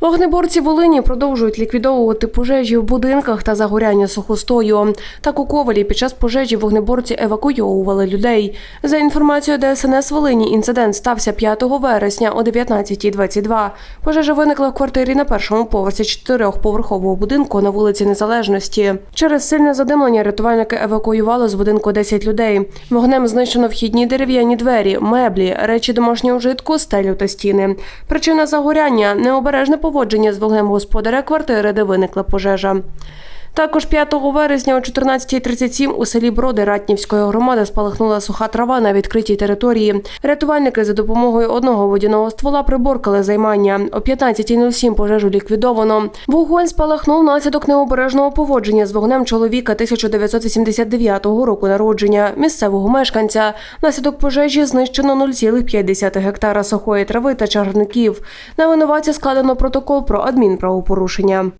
Вогнеборці Волині продовжують ліквідовувати пожежі в будинках та загоряння сухостою. Так у Ковалі під час пожежі вогнеборці евакуйовували людей. За інформацією ДСНС Волині, інцидент стався 5 вересня о 19.22. Пожежа виникла в квартирі на першому поверсі чотирьохповерхового будинку на вулиці Незалежності. Через сильне задимлення рятувальники евакуювали з будинку 10 людей. Вогнем знищено вхідні дерев'яні двері, меблі, речі домашнього вжитку, стелю та стіни. Причина загоряння необережне поводження з вогнем господаря квартири, де виникла пожежа. Також 5 вересня о 14.37 у селі Броди Ратнівської громади спалахнула суха трава на відкритій території. Рятувальники за допомогою одного водяного ствола приборкали займання. О 15.07 пожежу ліквідовано. Вогонь спалахнув внаслідок необережного поводження з вогнем чоловіка 1989 року народження, місцевого мешканця. Внаслідок пожежі знищено 0,5 гектара сухої трави та чарників. На винуватця складено протокол про адмінправопорушення.